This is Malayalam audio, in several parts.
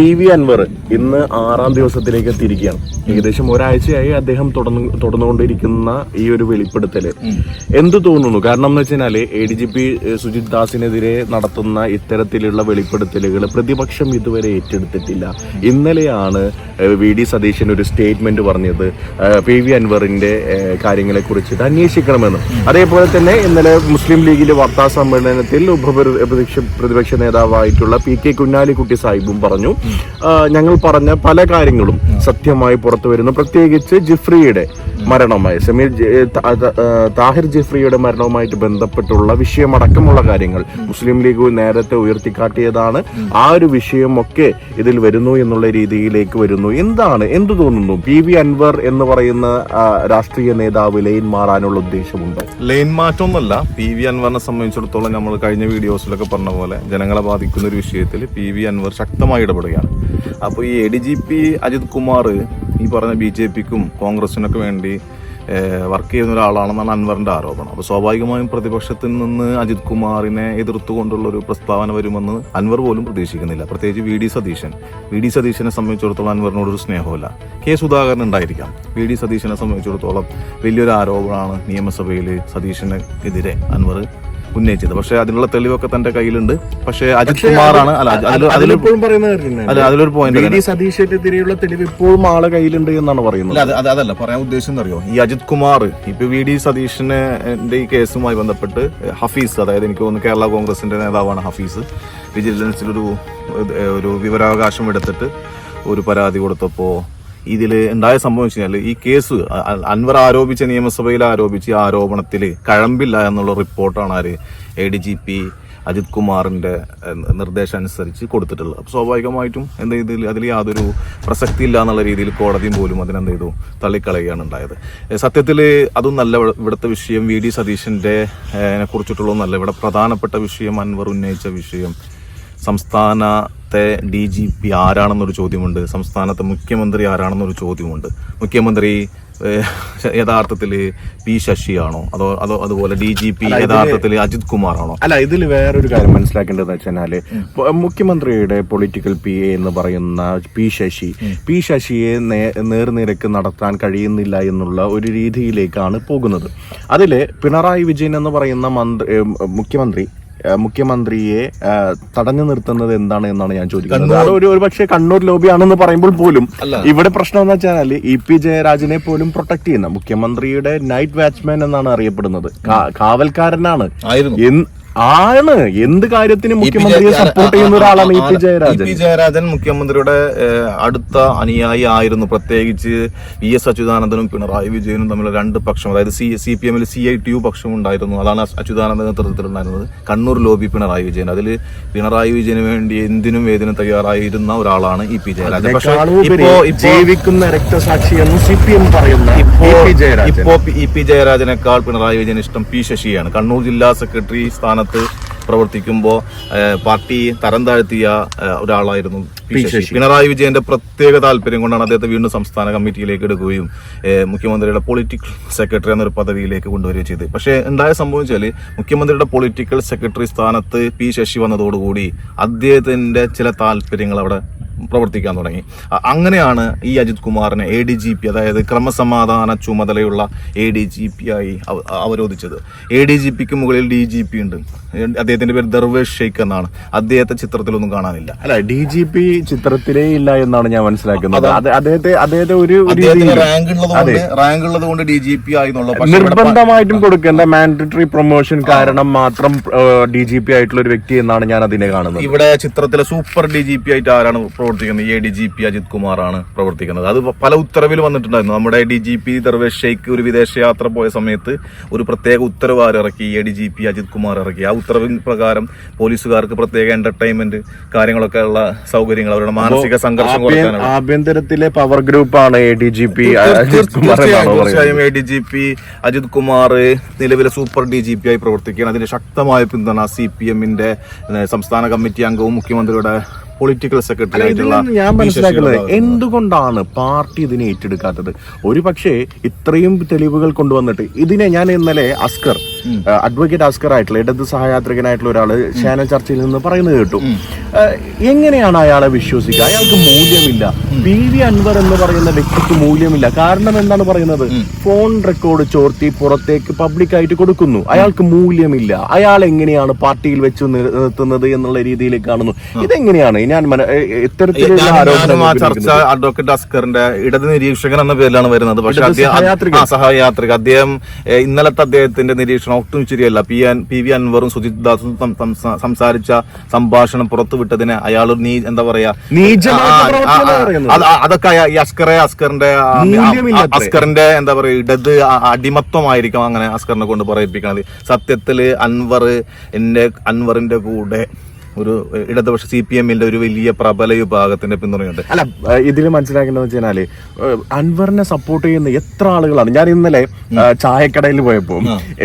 ടി വി അൻവർ ഇന്ന് ആറാം ദിവസത്തിലേക്ക് എത്തിയിരിക്കുകയാണ്. ഏകദേശം ഒരാഴ്ചയായി അദ്ദേഹം തുടർന്നു തുടർന്നുകൊണ്ടിരിക്കുന്ന ഈ ഒരു വെളിപ്പെടുത്തൽ. എന്ത് തോന്നുന്നു? കാരണം എന്ന് വെച്ചാൽ A D G P Sujith ദാസിനെതിരെ നടത്തുന്ന ഇത്തരത്തിലുള്ള വെളിപ്പെടുത്തലുകൾ പ്രതിപക്ഷം ഇതുവരെ ഏറ്റെടുത്തിട്ടില്ല. ഇന്നലെയാണ് വി ഡി സതീശൻ ഒരു സ്റ്റേറ്റ്മെന്റ് പറഞ്ഞത്. പി വി അൻവറിന്റെ കാര്യങ്ങളെ കുറിച്ചിട്ട് അന്വേഷിക്കണമെന്ന്. അതേപോലെ തന്നെ ഇന്നലെ മുസ്ലിം ലീഗിലെ വാർത്താ സമ്മേളനത്തിൽ ഉപപ്രതിപക്ഷ പ്രതിപക്ഷ നേതാവായിട്ടുള്ള പി കെ കുഞ്ഞാലിക്കുട്ടി സാഹിബും പറഞ്ഞു. ഞങ്ങൾ പറഞ്ഞ പല കാര്യങ്ങളും സത്യമായി പുറത്തു വരുന്നു. പ്രത്യേകിച്ച് ജിഫ്രിയുടെ മരണവുമായി. സമീർ താഹിർ ജിഫ്രിയുടെ മരണവുമായിട്ട് ബന്ധപ്പെട്ടുള്ള വിഷയമടക്കമുള്ള കാര്യങ്ങൾ മുസ്ലിം ലീഗ് നേരത്തെ ഉയർത്തിക്കാട്ടിയതാണ്. ആ ഒരു വിഷയമൊക്കെ ഇതിൽ വരുന്നു എന്നുള്ള രീതിയിലേക്ക് വരുന്നു. എന്താണ് എന്തു തോന്നുന്നു? പി വി അൻവർ എന്ന് പറയുന്ന രാഷ്ട്രീയ നേതാവ് ലൈൻ മാറാനുള്ള ഉദ്ദേശമുണ്ട്? ലൈൻ മാറ്റമൊന്നുമല്ല. പി വി അൻവറിനെ സംബന്ധിച്ചിടത്തോളം നമ്മൾ കഴിഞ്ഞ വീഡിയോസിലൊക്കെ പറഞ്ഞ പോലെ ജനങ്ങളെ ബാധിക്കുന്ന ഒരു വിഷയത്തിൽ പി വി അൻവർ ശക്തമായി ഇടപെടുകയാണ്. അപ്പോൾ ഈ A D G P Ajith Kumar ഈ പറഞ്ഞ ബി ജെ പിക്കും കോൺഗ്രസിനൊക്കെ വേണ്ടി വർക്ക് ചെയ്യുന്ന ഒരാളാണെന്നാണ് അൻവറിന്റെ ആരോപണം. അപ്പോൾ സ്വാഭാവികമായും പ്രതിപക്ഷത്തിൽ നിന്ന് അജിത് കുമാറിനെ എതിർത്തുകൊണ്ടുള്ള ഒരു പ്രസ്താവന വരുമെന്ന് അൻവർ പോലും പ്രതീക്ഷിക്കുന്നില്ല. പ്രത്യേകിച്ച് V D Satheesan. V D സതീശനെ സംബന്ധിച്ചിടത്തോളം അൻവറിനോട് ഒരു സ്നേഹമില്ല കെ സുധാകരൻ ഉണ്ടായിരിക്കാം. വി ഡി സതീശനെ സംബന്ധിച്ചിടത്തോളം വലിയൊരു ആരോപണമാണ് നിയമസഭയിൽ സതീശനെതിരെ അൻവർ ഉന്നയിച്ചത്. പക്ഷെ അതിനുള്ള തെളിവൊക്കെ തന്റെ കയ്യിലുണ്ട്. പക്ഷെ അജിത് കുമാറാണ്. അല്ല അതിലൊരു പോയിന്റ് സതീശനെതിരെയുള്ള തെളിവ് ഇപ്പോഴും ആളെ കയ്യിലുണ്ട് എന്നാണ് പറയുന്നത്. അതല്ല പറയാൻ ഉദ്ദേശം അറിയോ ഈ അജിത് കുമാർ ഇപ്പൊ വി ഡി സതീഷിന്റെ ഈ കേസുമായി ബന്ധപ്പെട്ട് ഹഫീസ് അതായത് എനിക്ക് തോന്നുന്നു കേരള കോൺഗ്രസിന്റെ നേതാവാണ് ഹഫീസ് വിജിലൻസിലൊരു ഒരു ഒരു വിവരാവകാശം എടുത്തിട്ട് ഒരു പരാതി കൊടുത്തപ്പോ ഇതിൽ ഉണ്ടായ സംഭവം വെച്ച് കഴിഞ്ഞാൽ ഈ കേസ് അൻവർ ആരോപിച്ച നിയമസഭയിൽ ആരോപിച്ച ആരോപണത്തിൽ കഴമ്പില്ല എന്നുള്ള റിപ്പോർട്ടാണ് ആര് A D G P Ajith കുമാറിന്റെ നിർദ്ദേശം അനുസരിച്ച് കൊടുത്തിട്ടുള്ളത്. അപ്പോൾ സ്വാഭാവികമായിട്ടും എന്ത് ചെയ്തു അതിൽ യാതൊരു പ്രസക്തി ഇല്ല എന്നുള്ള രീതിയിൽ കോടതിയും പോലും അതിനെന്ത് ചെയ്തു? തള്ളിക്കളയുകയാണ് ഉണ്ടായത്. സത്യത്തിൽ അതും നല്ല ഇവിടുത്തെ വിഷയം വി ഡി സതീശന്റെ കുറിച്ചിട്ടുള്ളതും കുറിച്ചിട്ടുള്ളതൊന്നല്ല ഇവിടെ പ്രധാനപ്പെട്ട വിഷയം അൻവർ ഉന്നയിച്ച വിഷയം സംസ്ഥാനത്തെ ഡി ജി പി ആരാണെന്നൊരു ചോദ്യമുണ്ട്. സംസ്ഥാനത്തെ മുഖ്യമന്ത്രി ആരാണെന്നൊരു ചോദ്യമുണ്ട്. മുഖ്യമന്ത്രി യഥാർത്ഥത്തിൽ പി ശശിയാണോ? അതോ അതോ അതുപോലെ ഡി ജി പി യഥാർത്ഥത്തിൽ അജിത് കുമാർ ആണോ അല്ല ഇതിൽ വേറൊരു കാര്യം മനസ്സിലാക്കേണ്ടത് വെച്ചാൽ മുഖ്യമന്ത്രിയുടെ പൊളിറ്റിക്കൽ പി എ എന്ന് പറയുന്ന പി ശശി പി ശശിയെ നേർനിരക്ക് നടത്താൻ കഴിയുന്നില്ല എന്നുള്ള ഒരു രീതിയിലേക്കാണ് പോകുന്നത്. അതിൽ പിണറായി വിജയൻ എന്ന് പറയുന്ന മന്ത്രി മുഖ്യമന്ത്രി മുഖ്യമന്ത്രിയെ തടഞ്ഞു നിർത്തുന്നത് എന്താണ് എന്നാണ് ഞാൻ ചോദിക്കുന്നത്. ഒരു ഒരു പക്ഷേ കണ്ണൂർ ലോബിയാണെന്ന് പറയുമ്പോൾ പോലും ഇവിടെ പ്രശ്നം എന്ന് വെച്ചാൽ ഇ പി ജയരാജനെ പോലും പ്രൊട്ടക്ട് ചെയ്യുന്ന മുഖ്യമന്ത്രിയുടെ നൈറ്റ് വാച്ച്മാൻ എന്നാണ് അറിയപ്പെടുന്നത്. കാവൽക്കാരനാണ്. ആണ്. എന്ത് കാര്യത്തിന് മുഖ്യമന്ത്രിയെ സപ്പോർട്ട് ചെയ്യുന്ന ഒരാളാണ് E P Jayarajan. P Jayarajan മുഖ്യമന്ത്രിയുടെ അടുത്ത അനുയായി ആയിരുന്നു. പ്രത്യേകിച്ച് വി എസ് അച്യുതാനന്ദനും പിണറായി വിജയനും തമ്മിൽ രണ്ട് പക്ഷം. അതായത് സി സി പി എമ്മിൽ സി ഐ ടി യു പക്ഷം ഉണ്ടായിരുന്നു. അതാണ് അച്യുതാനന്ദ നേതൃത്വത്തിലുണ്ടായിരുന്നത്. കണ്ണൂർ ലോബി പിണറായി വിജയൻ. അതിൽ പിണറായി വിജയന് വേണ്ടി എന്തിനും വേദന തയ്യാറായിരുന്ന ഒരാളാണ് ഇ പി ജയരാജൻ. പക്ഷേ ഇപ്പോ ജീവിക്കുന്ന രക്തസാക്ഷി എന്ന് സി പി എം പറയുന്ന ഇപ്പോ ഇ പി ജയരാജനേക്കാൾ പിണറായി വിജയൻ ഇഷ്ടം പി ശശിയാണ്. കണ്ണൂർ ജില്ലാ സെക്രട്ടറി സ്ഥാനത്ത് പ്രവർത്തിക്കുമ്പോൾ പാർട്ടി തരം താഴ്ത്തിയ ഒരാളായിരുന്നു പിണറായി വിജയന്റെ പ്രത്യേക താല്പര്യം കൊണ്ടാണ് അദ്ദേഹത്തെ വീണ്ടും സംസ്ഥാന കമ്മിറ്റിയിലേക്ക് എടുക്കുകയും മുഖ്യമന്ത്രിയുടെ പൊളിറ്റിക്കൽ സെക്രട്ടറി എന്നൊരു പദവിയിലേക്ക് കൊണ്ടുവരികയും ചെയ്തു പക്ഷേ ഉണ്ടായ സംഭവം വെച്ചാൽ മുഖ്യമന്ത്രിയുടെ പൊളിറ്റിക്കൽ സെക്രട്ടറി സ്ഥാനത്ത് പി ശശി വന്നതോടുകൂടി അദ്ദേഹത്തിന്റെ ചില താല്പര്യങ്ങൾ അവിടെ പ്രവർത്തിക്കാൻ തുടങ്ങി. അങ്ങനെയാണ് ഈ അജിത് കുമാറിനെ എ ഡി ജി പി അതായത് ക്രമസമാധാന ചുമതലയുള്ള എ ഡി ജി പി ആയി അവരോധിച്ചത്. എ ഡി ജി പിക്ക് മുകളിൽ ഡി ജി പി ഉണ്ട്. അദ്ദേഹത്തിന്റെ പേര് ദർവേഷ് ഷെയ്ഖ് എന്നാണ്. അദ്ദേഹത്തെ ചിത്രത്തിലൊന്നും കാണാനില്ല. അല്ല ഡി ജി പി ചിത്രത്തിലേ ഇല്ല എന്നാണ് ഞാൻ മനസ്സിലാക്കുന്നത്. അദ്ദേഹത്തെ അദ്ദേഹത്തെ ഒരു റാങ്ക് ഉള്ളത് റാങ്ക് ഉള്ളത് കൊണ്ട് ഡി ജി പി ആയി നിർബന്ധമായിട്ടും കൊടുക്കേണ്ട മാൻഡറ്ററി പ്രൊമോഷൻ കാരണം മാത്രം ഡി ജി പി ആയിട്ടുള്ള ഒരു വ്യക്തി എന്നാണ് ഞാൻ അതിനെ കാണുന്നത്. ഇവിടെ ചിത്രത്തിലെ സൂപ്പർ ഡി ജി പി ആയിട്ട് ആരാണ് പ്രവർത്തിക്കുന്നത് A D G P Ajith കുമാറാണ് പ്രവർത്തിക്കുന്നത്. അത് പല ഉത്തരവിൽ വന്നിട്ടുണ്ടായിരുന്നു. നമ്മുടെ D G P Darvesh Sheikh ഒരു വിദേശയാത്ര പോയ സമയത്ത് ഒരു പ്രത്യേക ഉത്തരവ് ഇറക്കി A D G P Ajith Kumar ഇറക്കി. ആ ഉത്തരവിൻ പ്രകാരം പോലീസുകാർക്ക് പ്രത്യേക എന്റർടൈൻമെന്റ് കാര്യങ്ങളൊക്കെ ഉള്ള സൗകര്യങ്ങൾ അവരുടെ മാനസിക സംഘർഷം ആഭ്യ- ആഭ്യന്തരത്തിലെ പവർ ഗ്രൂപ്പാണ് എ ഡി ജി പി തീർച്ചയായും A D G P Ajith Kumar നിലവിലെ സൂപ്പർ ഡി ജി പി ആയി പ്രവർത്തിക്കുകയാണ്. അതിന് ശക്തമായ പിന്തുണ സി പി എമ്മിന്റെ സംസ്ഥാന കമ്മിറ്റി അംഗവും മുഖ്യമന്ത്രിയുടെ പൊളിറ്റിക്കൽ സെക്രട്ടറി ആയിട്ടുള്ള ഞാൻ. മനസ്സിലാക്കുന്നത് എന്തുകൊണ്ടാണ് പാർട്ടി ഇതിനെ ഏറ്റെടുക്കാത്തത് ഒരു പക്ഷേ ഇത്രയും തെളിവുകൾ കൊണ്ടുവന്നിട്ട് ഇതിനെ ഞാൻ ഇന്നലെ അസ്കർ അഡ്വക്കേറ്റ് ആസ്കർ ആയിട്ടുള്ള ഇടത് സഹയാത്രികനായിട്ടുള്ള ഒരാൾ ഷാനൽ ചർച്ചയിൽ നിന്ന് പറയുന്നത് കേട്ടു. എങ്ങനെയാണ് അയാളെ വിശ്വസിക്കുക? അയാൾക്ക് മൂല്യമില്ല. പി വി അൻവർ എന്ന് പറയുന്ന വ്യക്തിക്ക് മൂല്യമില്ല. കാരണം എന്താണ് പറയുന്നത്? ഫോൺ റെക്കോർഡ് ചോർത്തി പുറത്തേക്ക് പബ്ലിക്കായിട്ട് കൊടുക്കുന്നു. അയാൾക്ക് മൂല്യമില്ല. അയാൾ എങ്ങനെയാണ് പാർട്ടിയിൽ വെച്ച് നിർ- നിർത്തുന്നത് എന്നുള്ള രീതിയിലേക്ക് കാണുന്നു. ഇതെങ്ങനെയാണ്? ഞാൻ ഇത്തരത്തിലുള്ള ചർച്ച അഡ്വക്കേറ്റ് അസ്കറിന്റെ ഇടത് നിരീക്ഷകൻ എന്ന പേരിലാണ് വരുന്നത്. പക്ഷെ സഹയാത്രിക അദ്ദേഹം ഇന്നലത്തെ അദ്ദേഹത്തിന്റെ നിരീക്ഷണം ഒട്ടും ശരിയല്ല പി ആൻ പി വി അൻവറും സുജിത് ദാസും സംസാരിച്ച സംഭാഷണം പുറത്തുവിട്ടതിന് അയാൾ നീ എന്താ പറയാ അതൊക്കെ ഈ അസ്കറെ അസ്കറിന്റെ. അസ്കറിന്റെ എന്താ പറയാ ഇടത് അടിമത്വമായിരിക്കും അങ്ങനെ അസ്കറിനെ കൊണ്ട് പറയിപ്പിക്കണത് സത്യത്തിൽ അൻവർ എന്റെ അൻവറിന്റെ കൂടെ ഒരു ഇടതുപക്ഷ സി പി എമ്മിന്റെ ഒരു വലിയ പ്രബല വിഭാഗത്തിന്റെ പിന്തുണയുണ്ട്. അല്ല ഇതിൽ മനസ്സിലാക്കേണ്ടത് വെച്ച് കഴിഞ്ഞാൽ അൻവറിനെ സപ്പോർട്ട് ചെയ്യുന്ന എത്ര ആളുകളാണ്. ഞാൻ ഇന്നലെ ചായക്കടയിൽ പോയപ്പോ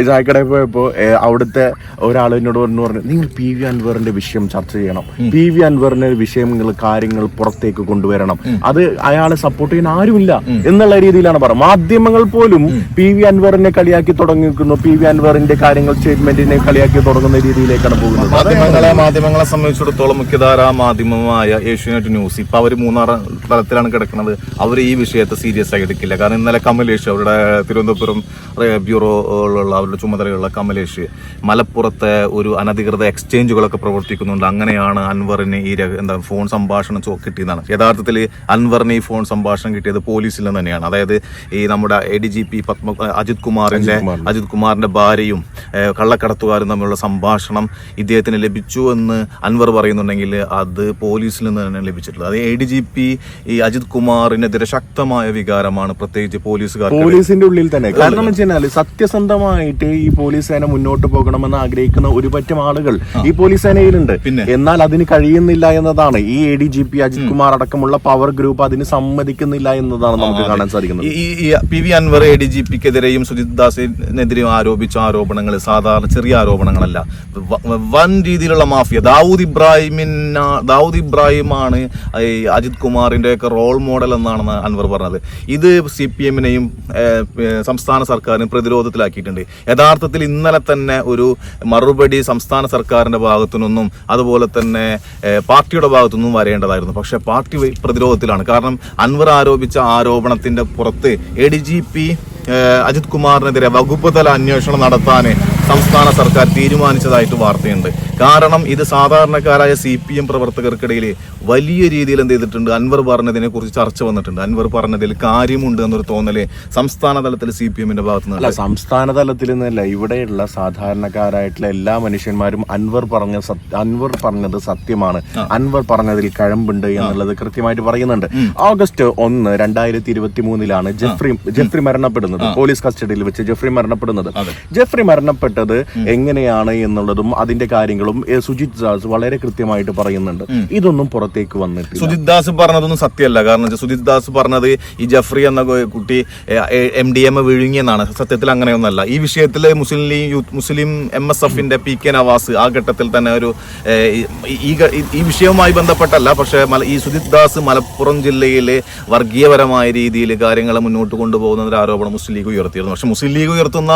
ചായക്കടയിൽ പോയപ്പോ അവിടുത്തെ ഒരാൾ എന്നോട് പറഞ്ഞു പറഞ്ഞു നിങ്ങൾ പി വി അൻവറിന്റെ വിഷയം ചർച്ച ചെയ്യണം. പി വി അൻവറിന്റെ വിഷയങ്ങൾ കാര്യങ്ങൾ പുറത്തേക്ക് കൊണ്ടുവരണം. അത് അയാളെ സപ്പോർട്ട് ചെയ്യാൻ ആരുമില്ല. എന്നുള്ള രീതിയിലാണ് പറഞ്ഞത്. മാധ്യമങ്ങൾ പോലും പി വി അൻവറിനെ കളിയാക്കി തുടങ്ങിയിരിക്കുന്നു. പി വി അൻവറിന്റെ കാര്യങ്ങൾ സ്റ്റേറ്റ്മെന്റിനെ കളിയാക്കി തുടങ്ങുന്ന രീതിയിലേക്കാണ് പോകുന്നത്. മാധ്യമങ്ങളെ മാധ്യമങ്ങളെ സംബന്ധിച്ചിടത്തോളം മുഖ്യധാരാ മാധ്യമമായ ഏഷ്യാനെറ്റ് ന്യൂസ് ഇപ്പൊ അവർ മൂന്നാറ് തലത്തിലാണ് കിടക്കുന്നത്. അവർ ഈ വിഷയത്തെ സീരിയസ് ആയി എടുക്കില്ല. കാരണം ഇന്നലെ കമലേഷ് അവരുടെ തിരുവനന്തപുരം ബ്യൂറോയിലുള്ള അവരുടെ ചുമതലയുള്ള കമലേഷ് മലപ്പുറത്തെ ഒരു അനധികൃത എക്സ്ചേഞ്ചുകളൊക്കെ പ്രവർത്തിക്കുന്നുണ്ട്. അങ്ങനെയാണ് അൻവറിന് ഈ എന്താ ഫോൺ സംഭാഷണം കിട്ടിയതാണ്. യഥാർത്ഥത്തിൽ അൻവറിന് ഈ ഫോൺ സംഭാഷണം കിട്ടിയത് പോലീസിൽ നിന്ന് തന്നെയാണ്. അതായത് ഈ നമ്മുടെ A D G P Padma Ajith കുമാറിന്റെ അജിത് കുമാറിന്റെ. ഭാര്യയും കള്ളക്കടത്തുകാരും തമ്മിലുള്ള സംഭാഷണം ഇദ്ദേഹത്തിന് ലഭിച്ചു എന്ന് അൻവർ പറയുന്നുണ്ടെങ്കിൽ അത് പോലീസിൽ നിന്ന് തന്നെ ലഭിച്ചിട്ടുള്ളത്. അത് എ ഡി ജി പി ഈ അജിത് കുമാറിനെതിരെ ശക്തമായ വികാരമാണ് പ്രത്യേകിച്ച് പോലീസുകാർ പോലീസിന്റെ ഉള്ളിൽ തന്നെ. കാരണം വെച്ചാൽ സത്യസന്ധമായിട്ട് ഈ പോലീസ് സേന മുന്നോട്ട് പോകണമെന്ന് ആഗ്രഹിക്കുന്ന ഒരു പറ്റം ആളുകൾ ഈ പോലീസ് സേനയിലുണ്ട്. പിന്നെ? എന്നാൽ അതിന് കഴിയുന്നില്ല എന്നതാണ്. ഈ A D G P Ajith Kumar അടക്കമുള്ള പവർ ഗ്രൂപ്പ് അതിന് സമ്മതിക്കുന്നില്ല എന്നതാണ് നമുക്ക് കാണാൻ സാധിക്കുന്നത്. ഈ- P V Anvar A D G പിക്കെതിരെയും Sujith ദാസിനെതിരെയും ആരോപിച്ച ആരോപണങ്ങൾ സാധാരണ ചെറിയ ആരോപണങ്ങളല്ല. വൻ രീതിയിലുള്ള മാഫിയ. ദാവൂദ് ഇബ്രാഹിമിന ദാവൂദ് ഇബ്രാഹിമാണ് ഈ അജിത് കുമാറിന്റെ ഒക്കെ റോൾ മോഡൽ എന്നാണ് അൻവർ പറഞ്ഞത്. ഇത് സി പി എമ്മിനെയും സംസ്ഥാന സർക്കാരിനും പ്രതിരോധത്തിലാക്കിയിട്ടുണ്ട്. യഥാർത്ഥത്തിൽ ഇന്നലെ തന്നെ ഒരു മറുപടി സംസ്ഥാന സർക്കാരിന്റെ ഭാഗത്തുനിന്നും അതുപോലെ തന്നെ പാർട്ടിയുടെ ഭാഗത്തുനിന്നും വരേണ്ടതായിരുന്നു. പക്ഷേ പാർട്ടി പ്രതിരോധത്തിലാണ്. കാരണം അൻവർ ആരോപിച്ച ആരോപണത്തിന്റെ പുറത്ത് A D G P Ajith കുമാറിനെതിരെ വകുപ്പ് തല അന്വേഷണം നടത്താൻ സംസ്ഥാന സർക്കാർ തീരുമാനിച്ചതായിട്ട് വാർത്തയുണ്ട്. കാരണം ഇത് സാധാരണക്കാരായ സി പി എം പ്രവർത്തകർക്കിടയിൽ വലിയ രീതിയിൽ എന്ത് ചെയ്തിട്ടുണ്ട്? അൻവർ പറഞ്ഞതിനെ കുറിച്ച് ചർച്ച വന്നിട്ടുണ്ട്. അൻവർ പറഞ്ഞതിൽ കാര്യമുണ്ട് എന്നൊരു തോന്നൽ സംസ്ഥാന തലത്തിൽ സി പി എമ്മിന്റെ ഭാഗത്ത് നിന്ന് സംസ്ഥാന തലത്തിൽ നിന്നല്ല ഇവിടെയുള്ള സാധാരണക്കാരായിട്ടുള്ള എല്ലാ മനുഷ്യന്മാരും അൻവർ പറഞ്ഞ അൻവർ പറഞ്ഞത് സത്യമാണ്. അൻവർ പറഞ്ഞതിൽ കഴമ്പുണ്ട് എന്നുള്ളത് കൃത്യമായിട്ട് പറയുന്നുണ്ട്. ഓഗസ്റ്റ് ഒന്ന് രണ്ടായിരത്തി ഇരുപത്തി മൂന്നിലാണ് ജെഫ്രി ജെഫ്രി മരണപ്പെടുന്നത്. പോലീസ് കസ്റ്റഡിയിൽ വെച്ച് ജെഫ്രി മരണപ്പെടുന്നത്. ജെഫ്രി മരണപ്പെട്ടത് എങ്ങനെയാണ് എന്നുള്ളതും അതിന്റെ കാര്യങ്ങളും സുജിത് ദാസ് വളരെ കൃത്യമായിട്ട് പറയുന്നുണ്ട്. ഇതൊന്നും പുറത്തേക്ക് വന്നിട്ടില്ല. സുജിത് ദാസ് പറഞ്ഞതൊന്നും സത്യമല്ല. കാരണം സുജിത് ദാസ് പറഞ്ഞത് ഈ ജഫ്രി എന്ന കുട്ടി എം ഡി എം വിഴുങ്ങിയെന്നാണ്. സത്യത്തിൽ അങ്ങനെയൊന്നല്ല. ഈ വിഷയത്തിൽ Muslim League youth Muslim M S എഫിന്റെ പി കെ നവാസ് ആ ഘട്ടത്തിൽ തന്നെ ഒരു ഈ- വിഷയവുമായി ബന്ധപ്പെട്ടല്ല. പക്ഷേ ഈ സുജിത് ദാസ് മലപ്പുറം ജില്ലയിലെ വർഗീയപരമായ രീതിയിൽ കാര്യങ്ങൾ മുന്നോട്ട് കൊണ്ടുപോകുന്ന ഒരു ആരോപണം മുസ്ലിം ലീഗ് ഉയർത്തിയിരുന്നു. പക്ഷെ മുസ്ലിം ലീഗ് ഉയർത്തുന്ന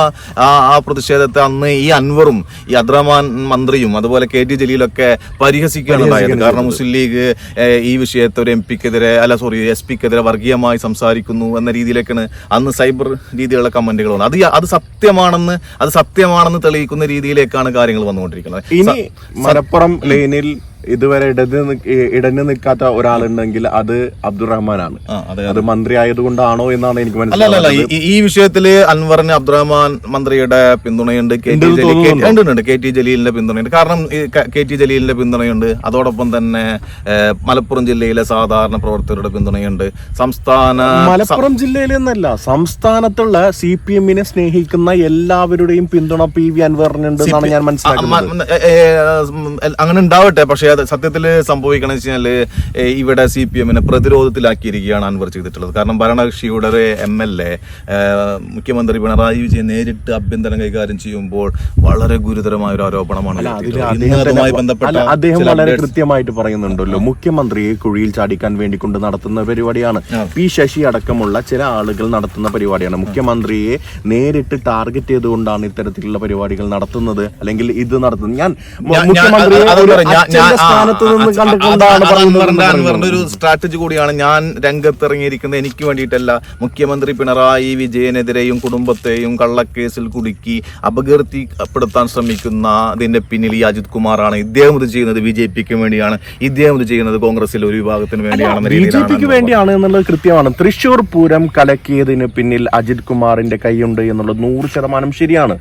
ആ ആ പ്രതിഷേധത്തെ അന്ന് ഈ അൻവറും ഈ അദ്രമാൻ മന്ത്രിയും അതുപോലെ കെ ടി ജലീലൊക്കെ പരിഹസിക്കുകയാണ് ഉണ്ടായത്. കാരണം മുസ്ലിം ലീഗ് ഈ വിഷയത്തെ ഒരു എം പിക്കെതിരെ അല്ല സോറി എസ് പിക്കെതിരെ വർഗീയമായി സംസാരിക്കുന്നു എന്ന രീതിയിലേക്കാണ് അന്ന് സൈബർ രീതിയിലുള്ള കമന്റുകൾ വന്നത്. അത് അത് സത്യമാണെന്ന് അത് സത്യമാണെന്ന് തെളിയിക്കുന്ന രീതിയിലേക്കാണ് കാര്യങ്ങൾ വന്നുകൊണ്ടിരിക്കുന്നത്. ഇനി മലപ്പുറം ലൈനിൽ ഇതുവരെ ഇടഞ്ഞ് ഇടഞ്ഞു നിൽക്കാത്ത ഒരാളുണ്ടെങ്കിൽ അത് അബ്ദുറഹ്മാനാണ്. അത് മന്ത്രി ആയതുകൊണ്ടാണോ എന്നാണ് എനിക്ക് മനസ്സിലായത് ഈ- വിഷയത്തിൽ അൻവറിന് അബ്ദുറഹ്മാൻ മന്ത്രിയുടെ പിന്തുണയുണ്ട് കെ ടി ജലീലിന്റെ പിന്തുണയുണ്ട് കാരണം കെ ടി ജലീലിന്റെ പിന്തുണയുണ്ട്. അതോടൊപ്പം തന്നെ മലപ്പുറം ജില്ലയിലെ സാധാരണ പ്രവർത്തകരുടെ പിന്തുണയുണ്ട്. സംസ്ഥാന മലപ്പുറം ജില്ലയിൽ നിന്നല്ല സംസ്ഥാനത്തുള്ള സി പി എമ്മിനെ സ്നേഹിക്കുന്ന എല്ലാവരുടെയും പിന്തുണ പി വി അൻവറിനുണ്ട് എന്നാണ് ഞാൻ മനസ്സിലാക്കുന്നത്. അങ്ങനെ ഉണ്ടാവട്ടെ പക്ഷെ അത് സത്യത്തിൽ സംഭവിക്കണം വെച്ച് കഴിഞ്ഞാൽ ഇവിടെ സി പി എമ്മിനെ പ്രതിരോധത്തിലാക്കിയിരിക്കുകയാണ് അൻവർ ചെയ്തിട്ടുള്ളത്. കാരണം ഭരണകക്ഷിയുടെ ഒരു എം എൽ എ മുഖ്യമന്ത്രി പിണറായി വിജയൻ നേരിട്ട് ആഭ്യന്തരം കൈകാര്യം ചെയ്യുമ്പോൾ വളരെ ഗുരുതരമായ ഒരു ആരോപണമാണ് അദ്ദേഹം അതുമായി ബന്ധപ്പെട്ട അദ്ദേഹം വളരെ കൃത്യമായിട്ട് പറയുന്നുണ്ടല്ലോ മുഖ്യമന്ത്രിയെ കുഴിയിൽ ചാടിക്കാൻ വേണ്ടി കൊണ്ട് നടത്തുന്ന പരിപാടിയാണ്. പി ശശി അടക്കമുള്ള ചില ആളുകൾ നടത്തുന്ന പരിപാടിയാണ്. മുഖ്യമന്ത്രിയെ നേരിട്ട് ടാർഗറ്റ് ചെയ്തുകൊണ്ടാണ് ഇത്തരത്തിലുള്ള പരിപാടികൾ നടത്തുന്നത് അല്ലെങ്കിൽ ഇത് നടത്തുന്നത്. ഞാൻ മുഖ്യമന്ത്രിയെ സ്ഥാനത്ത് നിന്ന് കണ്ടുകൊണ്ടാണ് പറയുന്നത് ഒരു സ്ട്രാറ്റജി കൂടിയാണ് ഞാൻ രംഗത്തിറങ്ങിയിരിക്കുന്നത്. എനിക്ക് വേണ്ടിയിട്ടല്ല. മുഖ്യമന്ത്രി പിണറായി വിജയനെതിരെയും കുടുംബത്തെയും കള്ളക്കേസിൽ കുടുക്കി അപകീർത്തിപ്പെടുത്താൻ ശ്രമിക്കുന്ന അതിന്റെ പിന്നിൽ ഈ അജിത് കുമാറാണ്. ഇദ്ദേഹം ഇത് ചെയ്യുന്നത് ബി ജെ പിക്ക് വേണ്ടിയാണ്. ഇദ്ദേഹം ഇത് ചെയ്യുന്നത് കോൺഗ്രസിലെ ഒരു വിഭാഗത്തിന് വേണ്ടിയാണ് ബി ജെ പിക്ക് വേണ്ടിയാണ് എന്നുള്ളത് കൃത്യമാണ്. തൃശൂർ പൂരം കലക്കിയതിന് പിന്നിൽ അജിത് കുമാറിന്റെ കൈയുണ്ട് എന്നുള്ളത് നൂറ് ശതമാനം ശരിയാണ്.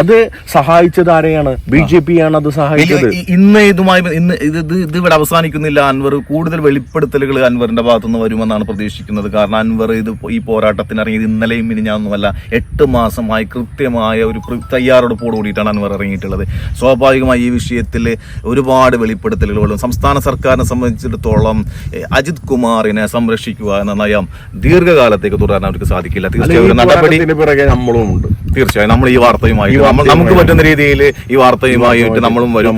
അത് സഹായിച്ചത് ആരെയാണ്? ബി ജെ പി ആണ് അത് സഹായിച്ചത്. ഇന്ന് ഇതുമായി ഇന്ന് ഇത് ഇത് ഇത് ഇവിടെ അവസാനിക്കുന്നില്ല. അൻവർ കൂടുതൽ വെളിപ്പെടുത്തലുകൾ അൻവറിന്റെ ഭാഗത്തുനിന്ന് വരുമെന്നാണ് പ്രതീക്ഷിക്കുന്നത്. കാരണം അൻവർ ഇത് ഈ പോരാട്ടത്തിന് ഇറങ്ങിയത് ഇന്നലെയും മിനിഞ്ഞാന്നുമല്ല എട്ട് മാസമായി കൃത്യമായ ഒരു തയ്യാറെടുപ്പോട് കൂടിയിട്ടാണ് അൻവർ ഇറങ്ങിയിട്ടുള്ളത്. സ്വാഭാവികമായി ഈ വിഷയത്തിൽ ഒരുപാട് വെളിപ്പെടുത്തലുകൾ വരും. സംസ്ഥാന സർക്കാരിനെ സംബന്ധിച്ചിടത്തോളം അജിത് കുമാറിനെ സംരക്ഷിക്കുക എന്ന നയം ദീർഘകാലത്തേക്ക് തുടരാൻ അവർക്ക് സാധിക്കില്ല. തീർച്ചയായും നടപടി തീർച്ചയായും നമ്മൾ ഈ വാർത്തയുമായി നമുക്ക് പറ്റുന്ന രീതിയിൽ ഈ വാർത്തയുമായിട്ട് നമ്മളും വരും.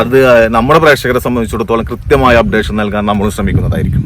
അത് നമ്മുടെ പ്രേക്ഷകരെ സംബന്ധിച്ചിടത്തോളം കൃത്യമായ അപ്ഡേഷൻ നൽകാൻ നമ്മൾ ശ്രമിക്കുന്നതായിരിക്കും.